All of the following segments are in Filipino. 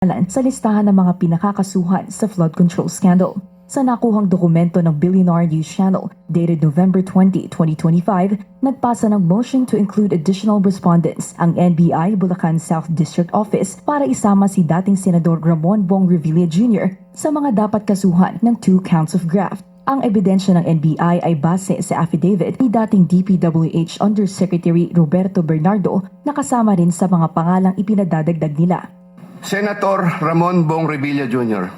pangalan sa listahan ng mga pinakakasuhan sa flood control scandal. Sa nakuhang dokumento ng Billionaire News Channel dated November 20, 2025, nagpasa ng motion to include additional respondents ang NBI Bulacan South District Office para isama si dating Senador Ramon Bong Revilla Jr. sa mga dapat kasuhan ng two counts of graft. Ang ebidensya ng NBI ay base sa affidavit ni dating DPWH Undersecretary Roberto Bernardo na kasama rin sa mga pangalang ipinadadagdag nila. Senator Ramon Bong Revilla Jr.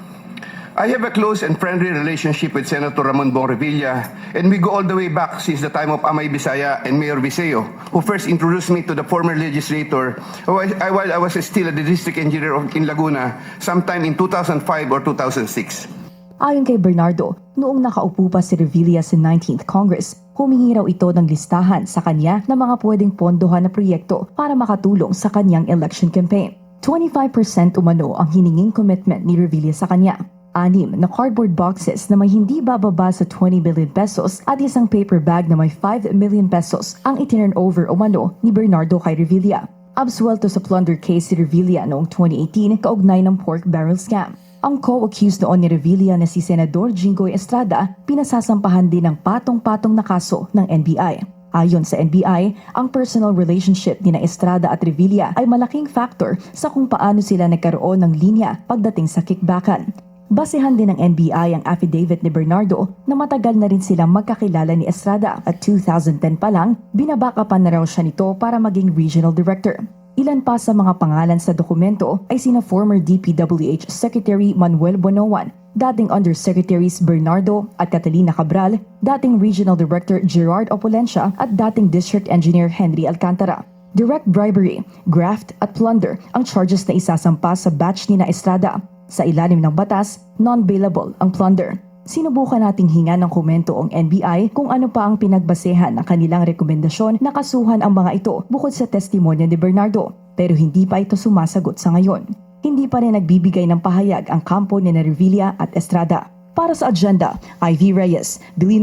I have a close and friendly relationship with Senator Ramon Bong Revilla, and we go all the way back since the time of Amay Bisaya and Mayor Viseo, who first introduced me to the former legislator while I, was still a district engineer in Laguna sometime in 2005 or 2006. Ayon kay Bernardo, noong nakaupo pa si Revilla sa 19th Congress, humingi raw ito ng listahan sa kanya ng mga pwedeng pondohan na proyekto para makatulong sa kanyang election campaign. 25% umano ang hininging commitment ni Revilla sa kanya. Anim na cardboard boxes na may hindi bababa sa 20 million pesos at isang paper bag na may 5 million pesos ang itinurn over umano ni Bernardo kay Revilla. Absuelto sa plunder case si Revilla noong 2018 kaugnay ng pork barrel scam. Ang co-accused noon ni Revilla na si Senador Jinggoy Estrada pinasasampahan din ng patong-patong na kaso ng NBI. Ayon sa NBI, ang personal relationship ni na Estrada at Revilla ay malaking factor sa kung paano sila nagkaroon ng linya pagdating sa kickbackan. Basehan din ng NBI ang affidavit ni Bernardo na matagal na rin silang magkakilala ni Estrada at 2010 pa lang, binabakapan na raw siya nito para maging regional director. Ilan pa sa mga pangalan sa dokumento ay sina former DPWH Secretary Manuel Bonoan, dating Undersecretaries Bernardo at Catalina Cabral, dating Regional Director Gerard Opulencia at dating District Engineer Henry Alcantara. Direct bribery, graft at plunder ang charges na isasampa sa batch ni na Estrada. Sa ilalim ng batas, non-bailable ang plunder. Sinubukan nating hinga ng komento ang NBI kung ano pa ang pinagbasehan ng kanilang rekomendasyon na kasuhan ang mga ito bukod sa testimonya ni Bernardo. Pero hindi pa ito sumasagot sa ngayon. Hindi pa rin nagbibigay ng pahayag ang kampo ni Revilla at Estrada. Para sa agenda, Ivy Reyes, Bilin